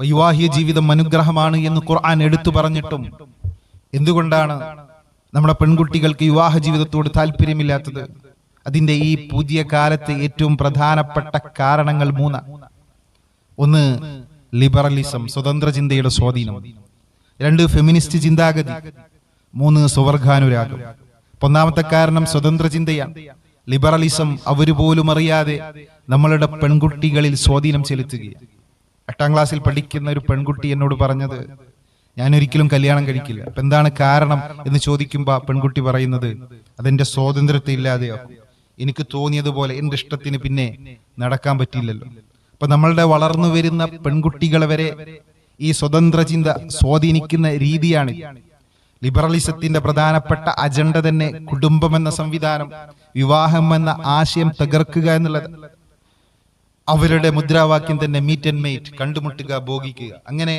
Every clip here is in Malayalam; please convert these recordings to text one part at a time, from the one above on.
വൈവാഹിക ജീവിതം അനുഗ്രഹമാണ് എന്ന് ഖുർആൻ എടുത്തു പറഞ്ഞിട്ടും എന്തുകൊണ്ടാണ് നമ്മുടെ പെൺകുട്ടികൾക്ക് വിവാഹ ജീവിതത്തോട് താല്പര്യമില്ലാത്തത്? അതിന്റെ ഈ പുതിയ കാലത്തെ ഏറ്റവും പ്രധാനപ്പെട്ട കാരണങ്ങൾ മൂന്ന്. ഒന്ന് ലിബറലിസം സ്വതന്ത്ര ചിന്തയുടെ സ്വാധീനം. രണ്ട് ഫെമിനിസ്റ്റ് ചിന്താഗതി. മൂന്ന് സുവർഗാനുരാഗം ഒന്നാമത്തെ കാരണം സ്വതന്ത്ര ചിന്തയാണ്. ലിബറലിസം അവർ പോലും അറിയാതെ നമ്മളുടെ പെൺകുട്ടികളിൽ സ്വാധീനം ചെലുത്തുകയാണ്. എട്ടാം ക്ലാസ്സിൽ പഠിക്കുന്ന ഒരു പെൺകുട്ടി എന്നോട് പറഞ്ഞത് ഞാൻ ഒരിക്കലും കല്യാണം കഴിക്കില്ല. അപ്പൊ എന്താണ് കാരണം എന്ന് ചോദിക്കുമ്പോ പെൺകുട്ടി പറയുന്നത് അതെന്റെ സ്വാതന്ത്ര്യത്തെ ഇല്ലാതെയാക്കും. എനിക്ക് തോന്നിയതുപോലെ എന്റെ ഇഷ്ടത്തിന് പിന്നെ നടക്കാൻ പറ്റില്ലല്ലോ അപ്പൊ നമ്മളുടെ വളർന്നു വരുന്ന പെൺകുട്ടികളെ വരെ ഈ സ്വതന്ത്ര ചിന്ത സ്വാധീനിക്കുന്ന രീതിയാണ് ലിബറലിസത്തിന്റെ പ്രധാനപ്പെട്ട അജണ്ട തന്നെ കുടുംബം എന്ന സംവിധാനം വിവാഹം എന്ന ആശയം തകർക്കുക എന്നുള്ളത്. അവരുടെ മുദ്രാവാക്യം തന്നെ മീറ്റ് ആൻഡ് മെയ്റ്റ് കണ്ടുമുട്ടുക ഭോഗിക്കുക. അങ്ങനെ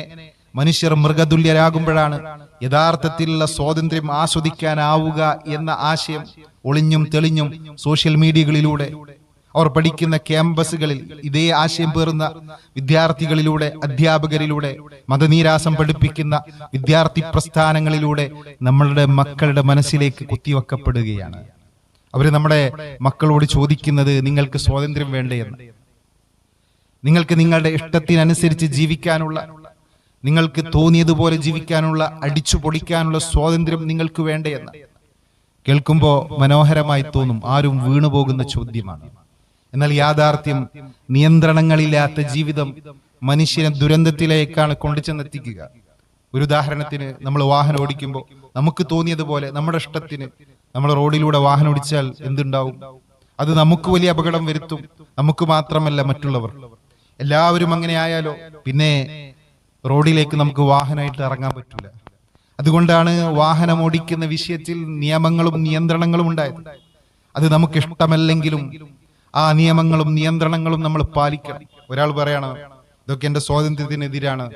മനുഷ്യർ മൃഗതുല്യരാകുമ്പോഴാണ് യഥാർത്ഥത്തിലുള്ള സ്വാതന്ത്ര്യം ആസ്വദിക്കാനാവുക എന്ന ആശയം ഒളിഞ്ഞും തെളിഞ്ഞും സോഷ്യൽ മീഡിയകളിലൂടെ അവർ പഠിക്കുന്ന ക്യാമ്പസുകളിൽ ഇതേ ആശയം പേറുന്ന വിദ്യാർത്ഥികളിലൂടെ അധ്യാപകരിലൂടെ മതനീരാസം പഠിപ്പിക്കുന്ന വിദ്യാർത്ഥി പ്രസ്ഥാനങ്ങളിലൂടെ നമ്മളുടെ മക്കളുടെ മനസ്സിലേക്ക് കുത്തിവെക്കപ്പെടുകയാണ്. അവർ നമ്മുടെ മക്കളോട് ചോദിക്കുന്നത് നിങ്ങൾക്ക് സ്വാതന്ത്ര്യം വേണ്ടേ എന്ന്. നിങ്ങൾക്ക് നിങ്ങളുടെ ഇഷ്ടത്തിനനുസരിച്ച് ജീവിക്കാനുള്ള നിങ്ങൾക്ക് തോന്നിയതുപോലെ ജീവിക്കാനുള്ള അടിച്ചു പൊളിക്കാനുള്ള സ്വാതന്ത്ര്യം നിങ്ങൾക്ക് വേണ്ടയെന്ന് കേൾക്കുമ്പോൾ മനോഹരമായി തോന്നും ആരും വീണുപോകുന്ന ചോദ്യമാണ്. എന്നാൽ യാഥാർത്ഥ്യം നിയന്ത്രണങ്ങളില്ലാത്ത ജീവിതം മനുഷ്യനെ ദുരന്തത്തിലേക്കാണ് കൊണ്ടുചെന്നെത്തിക്കുക ഒരു ഉദാഹരണത്തിന് നമ്മൾ വാഹനം ഓടിക്കുമ്പോൾ നമുക്ക് തോന്നിയതുപോലെ നമ്മുടെ ഇഷ്ടത്തിന് നമ്മൾ റോഡിലൂടെ വാഹനം ഓടിച്ചാൽ എന്തുണ്ടാവും? അത് നമുക്ക് വലിയ അപകടം വരുത്തും. നമുക്ക് മാത്രമല്ല മറ്റുള്ളവർ എല്ലാവരും അങ്ങനെ ആയാലോ പിന്നെ റോഡിലേക്ക് നമുക്ക് വാഹനമായിട്ട് ഇറങ്ങാൻ പറ്റില്ല. അതുകൊണ്ടാണ് വാഹനം ഓടിക്കുന്ന വിഷയത്തിൽ നിയമങ്ങളും നിയന്ത്രണങ്ങളും ഉണ്ടായത്. അത് നമുക്ക് ഇഷ്ടമല്ലെങ്കിലും ആ നിയമങ്ങളും നിയന്ത്രണങ്ങളും നമ്മൾ പാലിക്കണം. ഒരാൾ പറയണം ഇതൊക്കെ എന്റെ സ്വാതന്ത്ര്യത്തിനെതിരാണ്.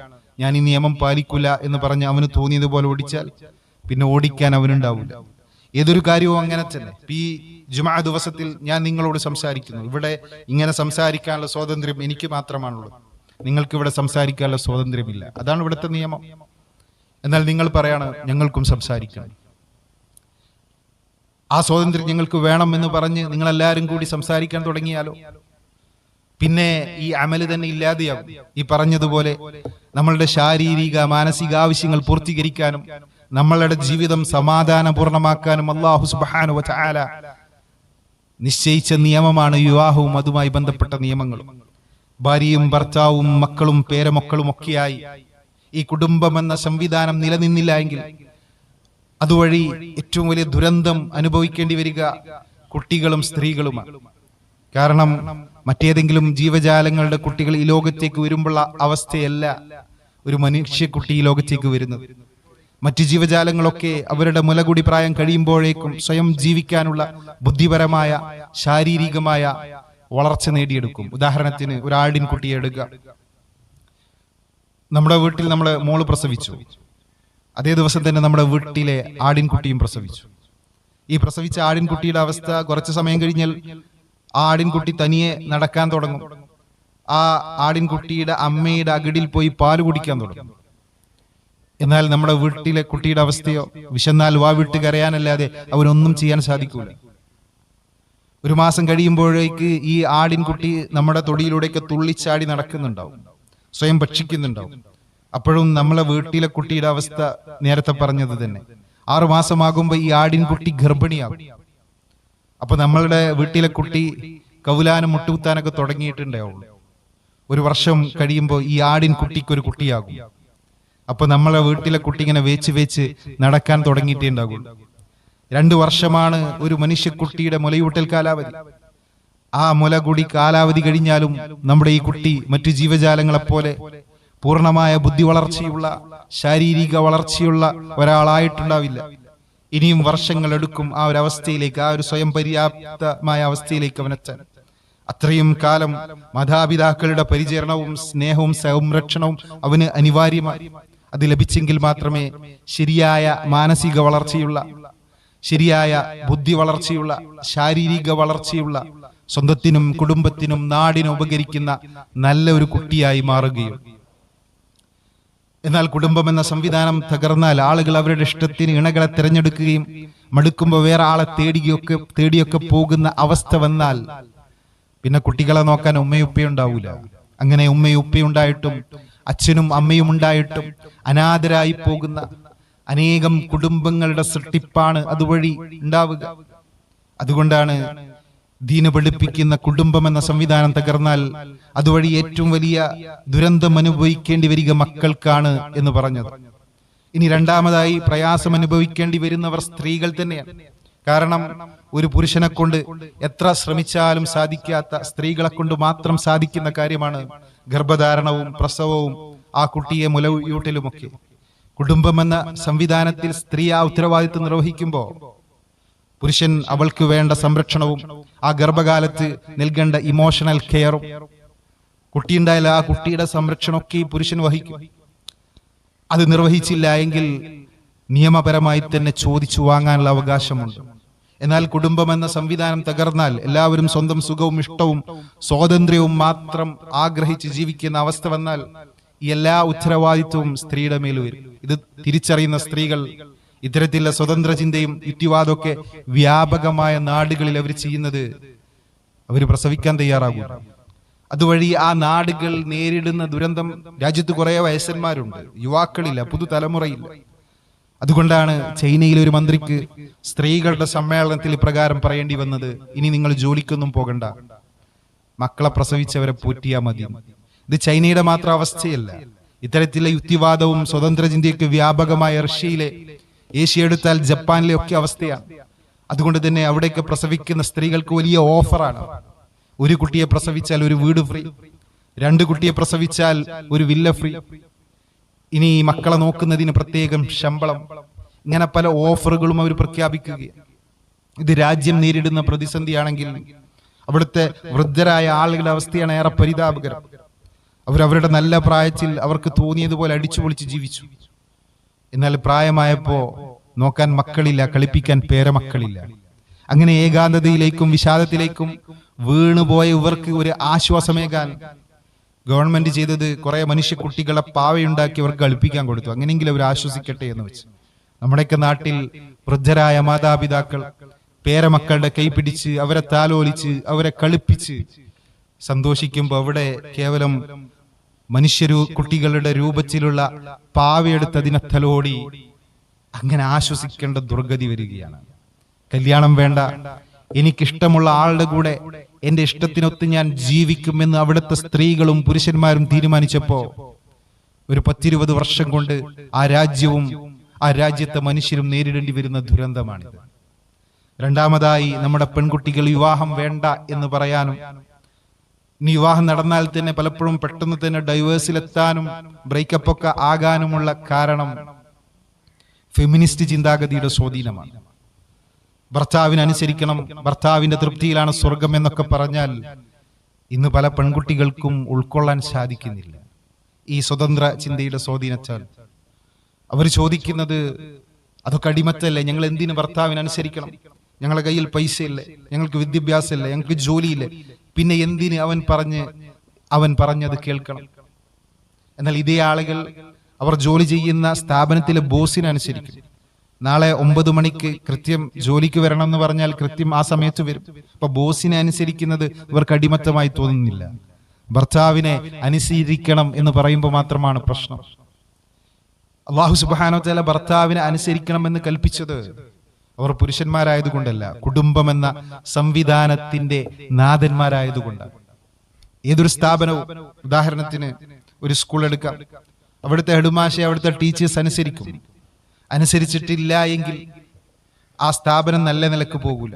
ഞാൻ ഈ നിയമം പാലിക്കില്ല എന്ന് പറഞ്ഞ് അവന് തോന്നിയതുപോലെ ഓടിച്ചാൽ പിന്നെ ഓടിക്കാൻ അവനുണ്ടാവില്ല. ഏതൊരു കാര്യവും അങ്ങനെ തന്നെ. ഈ ജുമാ ദിവസത്തിൽ ഞാൻ നിങ്ങളോട് സംസാരിക്കുന്നു. ഇവിടെ ഇങ്ങനെ സംസാരിക്കാനുള്ള സ്വാതന്ത്ര്യം എനിക്ക് മാത്രമാണുള്ളത്. നിങ്ങൾക്ക് ഇവിടെ സംസാരിക്കാനുള്ള സ്വാതന്ത്ര്യമില്ല. അതാണ് ഇവിടുത്തെ നിയമം. എന്നാൽ നിങ്ങൾ പറയാണ് ഞങ്ങൾക്കും സംസാരിക്കണം. ആ സ്വാതന്ത്ര്യം ഞങ്ങൾക്ക് വേണം എന്ന് പറഞ്ഞ് നിങ്ങൾ എല്ലാവരും കൂടി സംസാരിക്കാൻ തുടങ്ങിയാലോ? പിന്നെ ഈ അമൽ തന്നെ ഇല്ലാതെയാവും ഈ പറഞ്ഞതുപോലെ നമ്മളുടെ ശാരീരിക മാനസിക ആവശ്യങ്ങൾ പൂർത്തീകരിക്കാനും നമ്മളുടെ ജീവിതം സമാധാനപൂർണമാക്കാനും അള്ളാഹു സുബാനു നിശ്ചയിച്ച നിയമമാണ് വിവാഹവും അതുമായി ബന്ധപ്പെട്ട നിയമങ്ങളും. ഭാര്യയും ഭർത്താവും മക്കളും പേരമക്കളും ഒക്കെയായി ഈ കുടുംബം എന്ന സംവിധാനം നിലനിന്നില്ല എങ്കിൽ അതുവഴി ഏറ്റവും വലിയ ദുരന്തം അനുഭവിക്കേണ്ടി വരിക കുട്ടികളും സ്ത്രീകളുമാണ്. കാരണം മറ്റേതെങ്കിലും ജീവജാലങ്ങളുടെ കുട്ടികൾ ഈ ലോകത്തേക്ക് വരുമ്പോഴുള്ള അവസ്ഥയല്ല ഒരു മനുഷ്യക്കുട്ടി ഈ ലോകത്തേക്ക് വരുന്നത്. മറ്റു ജീവജാലങ്ങളൊക്കെ അവരുടെ മുലകുടി പ്രായം കഴിയുമ്പോഴേക്കും സ്വയം ജീവിക്കാനുള്ള ബുദ്ധിപരമായ ശാരീരികമായ വളർച്ച നേടിയെടുക്കും. ഉദാഹരണത്തിന് ഒരു ആടിൻ കുട്ടിയെ എടുക്കുക. നമ്മുടെ വീട്ടിൽ നമ്മൾ മോൾ പ്രസവിച്ചു. അതേ ദിവസം തന്നെ നമ്മുടെ വീട്ടിലെ ആടിൻകുട്ടിയും പ്രസവിച്ചു. ഈ പ്രസവിച്ച ആടിൻകുട്ടിയുടെ അവസ്ഥ കുറച്ച് സമയം കഴിഞ്ഞാൽ ആ ആടിൻകുട്ടി തനിയെ നടക്കാൻ തുടങ്ങും. ആ ആടിൻകുട്ടിയുടെ അമ്മയുടെ അകിടിൽ പോയി പാൽ കുടിക്കാൻ തുടങ്ങും. എന്നാൽ നമ്മുടെ വീട്ടിലെ കുട്ടിയുടെ അവസ്ഥയോ വിശന്നാൽ വാ വിട്ട് കരയാനല്ലാതെ അവനൊന്നും ചെയ്യാൻ സാധിക്കൂല. ഒരു മാസം കഴിയുമ്പോഴേക്ക് ഈ ആടിൻകുട്ടി നമ്മുടെ തൊടിയിലൂടെയൊക്കെ തുള്ളിച്ചാടി നടക്കുന്നുണ്ടാവും സ്വയം ഭക്ഷിക്കുന്നുണ്ടാവും. അപ്പോഴും നമ്മളെ വീട്ടിലെ കുട്ടിയുടെ അവസ്ഥ നേരത്തെ പറഞ്ഞത് തന്നെ. ആറു മാസമാകുമ്പോൾ ഈ ആടിൻകുട്ടി ഗർഭിണിയാകും. അപ്പൊ നമ്മളുടെ വീട്ടിലെ കുട്ടി കൗലാനും മുട്ടുകുത്താനൊക്കെ തുടങ്ങിയിട്ടുണ്ടാവുള്ളൂ ഒരു വർഷം കഴിയുമ്പോൾ ഈ ആടിൻ കുട്ടിക്ക് ഒരു കുട്ടിയാകും. അപ്പൊ നമ്മളെ വീട്ടിലെ കുട്ടി ഇങ്ങനെ വേച്ച് വേച്ച് നടക്കാൻ തുടങ്ങിയിട്ടേ ഉണ്ടാകുള്ളൂ രണ്ടു വർഷമാണ് ഒരു മനുഷ്യക്കുട്ടിയുടെ മുലയൂട്ടൽ കാലാവധി. ആ മുലകുടി കാലാവധി കഴിഞ്ഞാലും നമ്മുടെ ഈ കുട്ടി മറ്റു ജീവജാലങ്ങളെപ്പോലെ പൂർണമായ ബുദ്ധി വളർച്ചയുള്ള ശാരീരിക വളർച്ചയുള്ള ഒരാളായിട്ടുണ്ടാവില്ല. ഇനിയും വർഷങ്ങൾ എടുക്കും ആ ഒരു അവസ്ഥയിലേക്ക് ആ ഒരു സ്വയം പര്യാപ്തമായ അവസ്ഥയിലേക്ക് അവനെത്താൻ അത്രയും കാലം മാതാപിതാക്കളുടെ പരിചരണവും സ്നേഹവും സംരക്ഷണവും അവന് അനിവാര്യമായി. അത് ലഭിച്ചെങ്കിൽ മാത്രമേ ശരിയായ മാനസിക വളർച്ചയുള്ള ശരിയായ ബുദ്ധി വളർച്ചയുള്ള ശാരീരിക വളർച്ചയുള്ള സ്വന്തത്തിനും കുടുംബത്തിനും നാടിനും ഉപകരിക്കുന്ന നല്ല ഒരു കുട്ടിയായി മാറുകയും. എന്നാൽ കുടുംബം എന്ന സംവിധാനം തകർന്നാൽ ആളുകൾ അവരുടെ ഇഷ്ടത്തിന് ഇണകളെ തിരഞ്ഞെടുക്കുകയും മടുക്കുമ്പോൾ വേറെ ആളെ തേടിയൊക്കെ തേടിയൊക്കെ പോകുന്ന അവസ്ഥ വന്നാൽ പിന്നെ കുട്ടികളെ നോക്കാൻ ഉമ്മയുപ്പയുണ്ടാവൂല അങ്ങനെ ഉമ്മയും ഉപ്പയും ഉണ്ടായിട്ടും അച്ഛനും അമ്മയും ഉണ്ടായിട്ടും അനാഥരായി പോകുന്ന അനേകം കുടുംബങ്ങളുടെ സൃഷ്ടിപ്പാണ് അതുവഴി ഉണ്ടാവുക. അതുകൊണ്ടാണ് ദീന പഠിപ്പിക്കുന്ന കുടുംബം എന്ന സംവിധാനം തകർന്നാൽ അതുവഴി ഏറ്റവും വലിയ ദുരന്തം അനുഭവിക്കേണ്ടി വരിക മക്കൾക്കാണ് എന്ന് പറഞ്ഞത്. ഇനി രണ്ടാമതായി പ്രയാസം അനുഭവിക്കേണ്ടി വരുന്നവർ സ്ത്രീകൾ തന്നെയാണ്. കാരണം ഒരു പുരുഷനെ കൊണ്ട് എത്ര ശ്രമിച്ചാലും സാധിക്കാത്ത സ്ത്രീകളെ കൊണ്ട് മാത്രം സാധിക്കുന്ന കാര്യമാണ് ഗർഭധാരണവും പ്രസവവും ആ കുട്ടിയെ മുലയൂട്ടലുമൊക്കെ. കുടുംബമെന്ന സംവിധാനത്തിൽ സ്ത്രീ ആ ഉത്തരവാദിത്വം നിർവഹിക്കുമ്പോൾ പുരുഷൻ അവൾക്ക് വേണ്ട സംരക്ഷണവും ആ ഗർഭകാലത്ത് നൽകേണ്ട ഇമോഷണൽ കെയറും കുട്ടിയുണ്ടായാലും ആ കുട്ടിയുടെ സംരക്ഷണമൊക്കെ പുരുഷൻ വഹിക്കും. അത് നിർവഹിച്ചില്ല എങ്കിൽ നിയമപരമായി തന്നെ ചോദിച്ചു വാങ്ങാനുള്ള അവകാശമുണ്ട്. എന്നാൽ കുടുംബം എന്ന സംവിധാനം തകർന്നാൽ എല്ലാവരും സ്വന്തം സുഖവും ഇഷ്ടവും സ്വാതന്ത്ര്യവും മാത്രം ആഗ്രഹിച്ച് ജീവിക്കുന്ന അവസ്ഥ വന്നാൽ എല്ലാ ഉത്തരവാദിത്വവും സ്ത്രീയുടെ മേൽ വരും ഇത് തിരിച്ചറിയുന്ന സ്ത്രീകൾ ഇത്തരത്തിലുള്ള സ്വതന്ത്ര ചിന്തയും യുക്തിവാദമൊക്കെ വ്യാപകമായ നാടുകളിൽ അവർ ചെയ്യുന്നത് അവർ പ്രസവിക്കാൻ തയ്യാറാകും. അതുവഴി ആ നാടുകൾ നേരിടുന്ന ദുരന്തം രാജ്യത്ത് കുറെ വയസ്സന്മാരുണ്ട്. യുവാക്കളില്ല പുതുതലമുറയില്ല. അതുകൊണ്ടാണ് ചൈനയിലെ ഒരു മന്ത്രിക്ക് സ്ത്രീകളുടെ സമ്മേളനത്തിൽ ഇപ്രകാരം പറയേണ്ടി വന്നത് ഇനി നിങ്ങൾ ജോലിക്കൊന്നും പോകണ്ട. മക്കളെ പ്രസവിച്ചവരെ പോറ്റിയാ മതി. ഇത് ചൈനയുടെ മാത്രം അവസ്ഥയല്ല. ഇത്തരത്തിലെ യുക്തിവാദവും സ്വതന്ത്ര ചിന്തയൊക്കെ വ്യാപകമായ റഷ്യയിലെ ഏഷ്യ എടുത്താൽ ജപ്പാനിലെ ഒക്കെ അവസ്ഥയാണ്. അതുകൊണ്ട് തന്നെ അവിടേക്ക് പ്രസവിക്കുന്ന സ്ത്രീകൾക്ക് വലിയ ഓഫറാണ്. ഒരു കുട്ടിയെ പ്രസവിച്ചാൽ ഒരു വീട് ഫ്രീ. രണ്ട് കുട്ടിയെ പ്രസവിച്ചാൽ ഒരു വില്ല ഫ്രീ. ഇനി ഈ മക്കളെ നോക്കുന്നതിന് പ്രത്യേകം ശമ്പളം. ഇങ്ങനെ പല ഓഫറുകളും അവർ പ്രഖ്യാപിക്കുകയാണ് ഇത് രാജ്യം നേരിടുന്ന പ്രതിസന്ധിയാണെങ്കിൽ അവിടുത്തെ വൃദ്ധരായ ആളുകളുടെ അവസ്ഥയാണ് ഏറെ പരിതാപകരം. അവരവരുടെ നല്ല പ്രായത്തിൽ അവർക്ക് തോന്നിയതുപോലെ അടിച്ചു പൊളിച്ച് ജീവിച്ചു. എന്നാൽ പ്രായമായപ്പോ നോക്കാൻ മക്കളില്ല കളിപ്പിക്കാൻ പേരമക്കളില്ല അങ്ങനെ ഏകാന്തതയിലേക്കും വിഷാദത്തിലേക്കും വീണുപോയ ഇവർക്ക് ഒരു ആശ്വാസമേകാൻ ഗവൺമെന്റ് ചെയ്തത് കുറെ മനുഷ്യ കുട്ടികളെ പാവയുണ്ടാക്കി അവർക്ക് കളിപ്പിക്കാൻ കൊടുത്തു. അങ്ങനെയെങ്കിലും അവർ ആശ്വസിക്കട്ടെ എന്ന് വെച്ച്. നമ്മുടെയൊക്കെ നാട്ടിൽ വൃദ്ധരായ മാതാപിതാക്കൾ പേരമക്കളുടെ കൈപിടിച്ച് അവരെ താലോലിച്ച് അവരെ കളിപ്പിച്ച് സന്തോഷിക്കുമ്പോൾ അവിടെ കേവലം മനുഷ്യരൂ കുട്ടികളുടെ രൂപത്തിലുള്ള പാവയെടുത്തതിനെ തലോടി അങ്ങനെ ആശ്വസിക്കേണ്ട ദുർഗതി വരികയാണ്. കല്യാണം വേണ്ട. എനിക്കിഷ്ടമുള്ള ആളുടെ കൂടെ എന്റെ ഇഷ്ടത്തിനൊത്ത് ഞാൻ ജീവിക്കുമെന്ന് അവിടുത്തെ സ്ത്രീകളും പുരുഷന്മാരും തീരുമാനിച്ചപ്പോ ഒരു പത്തിരുപത് വർഷം കൊണ്ട് ആ രാജ്യവും ആ രാജ്യത്തെ മനുഷ്യരും നേരിടേണ്ടി വരുന്ന ദുരന്തമാണിത്. രണ്ടാമതായി നമ്മുടെ പെൺകുട്ടികൾ വിവാഹം വേണ്ട എന്ന് പറയാനും ഇനി വിവാഹം നടന്നാൽ തന്നെ പലപ്പോഴും പെട്ടെന്ന് തന്നെ ഡൈവേഴ്സിലെത്താനും ബ്രേക്കപ്പ് ഒക്കെ ആകാനുമുള്ള കാരണം ഫെമിനിസ്റ്റ് ചിന്താഗതിയുടെ സ്വാധീനമാണ്. ഭർത്താവിന് അനുസരിക്കണം ഭർത്താവിന്റെ തൃപ്തിയിലാണ് സ്വർഗം എന്നൊക്കെ പറഞ്ഞാൽ ഇന്ന് പല പെൺകുട്ടികൾക്കും ഉൾക്കൊള്ളാൻ സാധിക്കുന്നില്ല. ഈ സ്വതന്ത്ര ചിന്തയുടെ സ്വാധീനത്താൽ. അവർ ചോദിക്കുന്നത് അതൊക്കെ അടിമത്തല്ലേ? ഞങ്ങൾ എന്തിനു ഭർത്താവിന് അനുസരിക്കണം ഞങ്ങളുടെ കയ്യിൽ പൈസ ഇല്ലേ ഞങ്ങൾക്ക് വിദ്യാഭ്യാസമില്ല? ഞങ്ങൾക്ക് ജോലിയില്ലേ? പിന്നെ എന്തിന് അവൻ പറഞ്ഞ് അവൻ പറഞ്ഞത് കേൾക്കണം. എന്നാൽ ഇതേ ആളുകൾ അവർ ജോലി ചെയ്യുന്ന സ്ഥാപനത്തിലെ ബോസിനനുസരിക്കും നാളെ ഒമ്പത് മണിക്ക് കൃത്യം ജോലിക്ക് വരണം എന്ന് പറഞ്ഞാൽ കൃത്യം ആ സമയത്ത് വരും. അപ്പൊ ബോസിനെ അനുസരിക്കുന്നത് ഇവർക്ക് അടിമത്തമായി തോന്നുന്നില്ല. ഭർത്താവിനെ അനുസരിക്കണം എന്ന് പറയുമ്പോൾ മാത്രമാണ് പ്രശ്നം. അള്ളാഹു സുബാനോ തല ഭർത്താവിനെ അനുസരിക്കണമെന്ന് കൽപ്പിച്ചത് അവർ പുരുഷന്മാരായതുകൊണ്ടല്ല കുടുംബം എന്ന സംവിധാനത്തിന്റെ നാഥന്മാരായതുകൊണ്ടാണ്. ഏതൊരു സ്ഥാപനവും ഉദാഹരണത്തിന് ഒരു സ്കൂൾ എടുക്കാം. അവിടുത്തെ ഹെഡുമാശെ അവിടുത്തെ ടീച്ചേഴ്സ് അനുസരിക്കും. അനുസരിച്ചിട്ടില്ല എങ്കിൽ ആ സ്ഥാപനം നല്ല നിലയ്ക്ക് പോകൂല.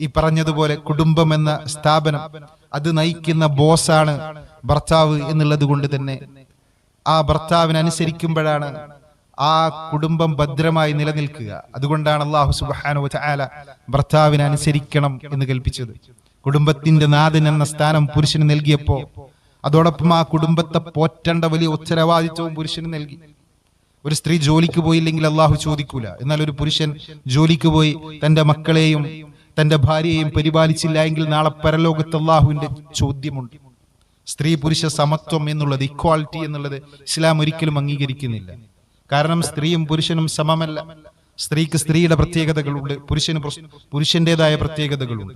ഈ പറഞ്ഞതുപോലെ കുടുംബം എന്ന സ്ഥാപനം അത് നയിക്കുന്ന ബോസാണ് ഭർത്താവ് എന്നുള്ളത് കൊണ്ട് തന്നെ. ആ ഭർത്താവിന് അനുസരിക്കുമ്പോഴാണ് ആ കുടുംബം ഭദ്രമായി നിലനിൽക്കുക. അതുകൊണ്ടാണ് അള്ളാഹു സുബാനു ചാല ഭർത്താവിനെ അനുസരിക്കണം എന്ന് കൽപ്പിച്ചത്. കുടുംബത്തിന്റെ നാഥൻ എന്ന സ്ഥാനം പുരുഷന് നൽകിയപ്പോ അതോടൊപ്പം ആ കുടുംബത്തെ പോറ്റേണ്ട വലിയ ഉത്തരവാദിത്വവും പുരുഷന് നൽകി. ഒരു സ്ത്രീ ജോലിക്ക് പോയില്ലെങ്കിൽ അള്ളാഹു ചോദിക്കൂല. എന്നാൽ ഒരു പുരുഷൻ ജോലിക്ക് പോയി തന്റെ മക്കളെയും തന്റെ ഭാര്യയെയും പരിപാലിച്ചില്ല എങ്കിൽ നാളെ പരലോകത്ത് അള്ളാഹുവിന്റെ ചോദ്യമുണ്ട്. സ്ത്രീ പുരുഷ സമത്വം എന്നുള്ളത് ഇക്വാളിറ്റി എന്നുള്ളത് ഇസ്ലാം ഒരിക്കലും അംഗീകരിക്കുന്നില്ല. കാരണം സ്ത്രീയും പുരുഷനും സമമല്ല. സ്ത്രീക്ക് സ്ത്രീയുടെ പ്രത്യേകതകളുണ്ട് പുരുഷന് പുരുഷ- പുരുഷന്റേതായ പ്രത്യേകതകളുണ്ട്.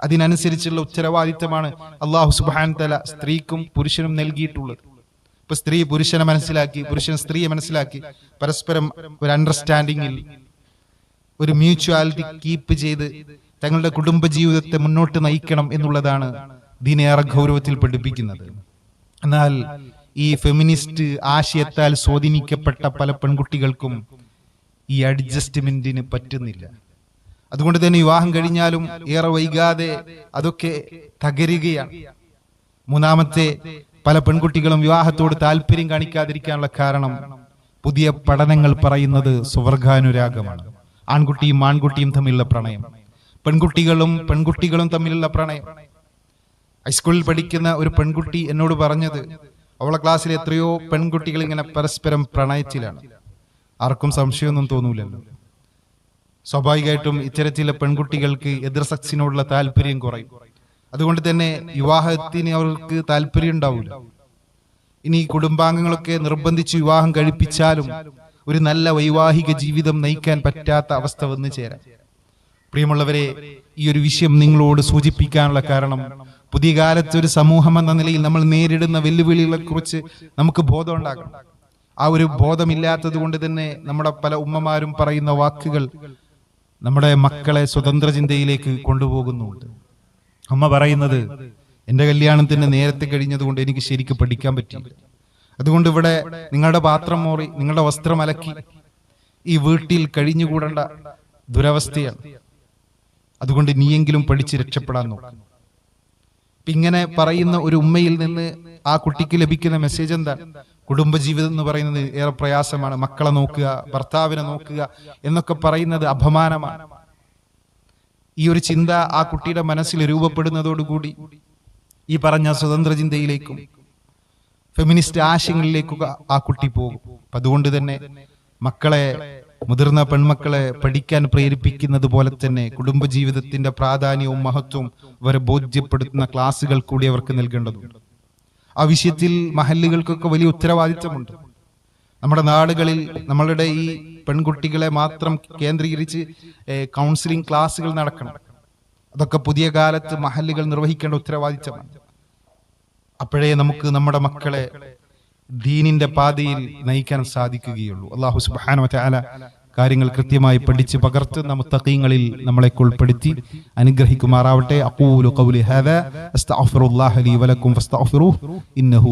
അതിനനുസരിച്ചുള്ള ഉത്തരവാദിത്തമാണ് അള്ളാഹു സുബാൻ തല സ്ത്രീക്കും പുരുഷനും നൽകിയിട്ടുള്ളത്. ഇപ്പൊ സ്ത്രീ പുരുഷനെ മനസ്സിലാക്കി പുരുഷൻ സ്ത്രീയെ മനസ്സിലാക്കി. പരസ്പരം ഒരു അണ്ടർസ്റ്റാൻഡിങ്ങിൽ ഒരു മ്യൂച്വാലിറ്റി കീപ്പ് ചെയ്ത് തങ്ങളുടെ കുടുംബ ജീവിതത്തെ മുന്നോട്ട് നയിക്കണം എന്നുള്ളതാണ് ദിനേറെ ഗൗരവത്തിൽ പഠിപ്പിക്കുന്നത്. എന്നാൽ ഈ ഫെമിനിസ്റ്റ് ആശയത്താൽ സ്വാധീനിക്കപ്പെട്ട പല പെൺകുട്ടികൾക്കും ഈ അഡ്ജസ്റ്റ്മെന്റിന് പറ്റുന്നില്ല. അതുകൊണ്ട് തന്നെ വിവാഹം കഴിഞ്ഞാലും ഏറെ വൈകാതെ അതൊക്കെ തകരുകയാണ്. മൂന്നാമത്തെ പല പെൺകുട്ടികളും വിവാഹത്തോട് താല്പര്യം കാണിക്കാതിരിക്കാനുള്ള കാരണം പുതിയ പഠനങ്ങൾ പറയുന്നത് സുവർഗാനുരാഗമാണ്. ആൺകുട്ടിയും ആൺകുട്ടിയും തമ്മിലുള്ള പ്രണയം. പെൺകുട്ടികളും പെൺകുട്ടികളും തമ്മിലുള്ള പ്രണയം. ഹൈസ്കൂളിൽ പഠിക്കുന്ന ഒരു പെൺകുട്ടി എന്നോട് പറഞ്ഞത് അവളെ ക്ലാസ്സിൽ എത്രയോ പെൺകുട്ടികൾ ഇങ്ങനെ പരസ്പരം പ്രണയത്തിലാണ് ആർക്കും സംശയമൊന്നും തോന്നൂലല്ലോ. സ്വാഭാവികമായിട്ടും ഇത്തരത്തിലെ പെൺകുട്ടികൾക്ക് എതിർ സെക്സിനോടുള്ള താല്പര്യം കുറയും. അതുകൊണ്ട് തന്നെ വിവാഹത്തിന് അവർക്ക് താല്പര്യം ഉണ്ടാവില്ല ഇനി കുടുംബാംഗങ്ങളൊക്കെ നിർബന്ധിച്ച് വിവാഹം കഴിപ്പിച്ചാലും ഒരു നല്ല വൈവാഹിക ജീവിതം നയിക്കാൻ പറ്റാത്ത അവസ്ഥ വന്നു ചേരാം. പ്രിയമുള്ളവരെ ഈ ഒരു വിഷയം നിങ്ങളോട് സൂചിപ്പിക്കാനുള്ള കാരണം പുതിയ കാലത്ത് ഒരു സമൂഹം എന്ന നിലയിൽ നമ്മൾ നേരിടുന്ന വെല്ലുവിളികളെ കുറിച്ച് നമുക്ക് ബോധം ഉണ്ടാകണം. ആ ഒരു ബോധമില്ലാത്തത് കൊണ്ട് തന്നെ നമ്മുടെ പല ഉമ്മമാരും പറയുന്ന വാക്കുകൾ നമ്മുടെ മക്കളെ സ്വതന്ത്ര ചിന്തയിലേക്ക് കൊണ്ടുപോകുന്നുണ്ട്. അമ്മ പറയുന്നത് എന്റെ കല്യാണത്തിന് നേരത്തെ കഴിഞ്ഞതുകൊണ്ട് എനിക്ക് ശരിക്കും പഠിക്കാൻ പറ്റില്ല അതുകൊണ്ട് ഇവിടെ നിങ്ങളുടെ പാത്രം മോറി നിങ്ങളുടെ വസ്ത്രം അലക്കി. ഈ വീട്ടിൽ കഴിഞ്ഞുകൂടേണ്ട ദുരവസ്ഥയാണ്. അതുകൊണ്ട് നീയെങ്കിലും പഠിച്ച് രക്ഷപ്പെടാൻ നോക്കും. ഇങ്ങനെ പറയുന്ന ഒരു ഉമ്മയിൽ നിന്ന് ആ കുട്ടിക്ക് ലഭിക്കുന്ന മെസ്സേജ് എന്താ? കുടുംബജീവിതം എന്ന് പറയുന്നത് ഏറെ പ്രയാസമാണ്. മക്കളെ നോക്കുക ഭർത്താവിനെ നോക്കുക എന്നൊക്കെ പറയുന്നത് അപമാനമാണ്. ഈ ഒരു ചിന്ത ആ കുട്ടിയുടെ മനസ്സിൽ രൂപപ്പെടുന്നതോടുകൂടി ഈ പറഞ്ഞ സ്വതന്ത്ര ചിന്തയിലേക്കും ഫെമിനിസ്റ്റ് ആശയങ്ങളിലേക്കും ആ കുട്ടി പോകും. അതുകൊണ്ട് തന്നെ മക്കളെ മുതിർന്ന പെൺമക്കളെ പഠിക്കാൻ പ്രേരിപ്പിക്കുന്നത് പോലെ തന്നെ കുടുംബജീവിതത്തിന്റെ പ്രാധാന്യവും മഹത്വവും അവരെ ബോധ്യപ്പെടുത്തുന്ന ക്ലാസ്സുകൾ കൂടി അവർക്ക് നൽകേണ്ടതുണ്ട്. ആ വിഷയത്തിൽ മഹല്ലുകൾക്കൊക്കെ വലിയ ഉത്തരവാദിത്തമുണ്ട്. നമ്മുടെ നാടുകളിൽ നമ്മളുടെ ഈ പെൺകുട്ടികളെ മാത്രം കേന്ദ്രീകരിച്ച് കൗൺസിലിംഗ് ക്ലാസ്സുകൾ നടക്കണം. അതൊക്കെ പുതിയ കാലത്ത് മഹല്ലുകൾ നിർവഹിക്കേണ്ട ഉത്തരവാദിത്തമാണ്. അപ്പോഴേ നമുക്ക് നമ്മുടെ മക്കളെ ദീനിന്റെ പാതയിൽ നയിക്കാൻ സാധിക്കുകയുള്ളൂ. അള്ളാഹു സുബാന കാര്യങ്ങൾ കൃത്യമായി പഠിച്ച് പകർത്തുന്ന മുത്തഖീങ്ങളിൽ നമ്മളെ ഉൾപ്പെടുത്തി അനുഗ്രഹിക്കുമാറാവട്ടെ. അഖൂലു ഖൗലി ഹാദാ അസ്തഗ്ഫിറുല്ലാഹ ലീ വലക്കും ഇന്നഹു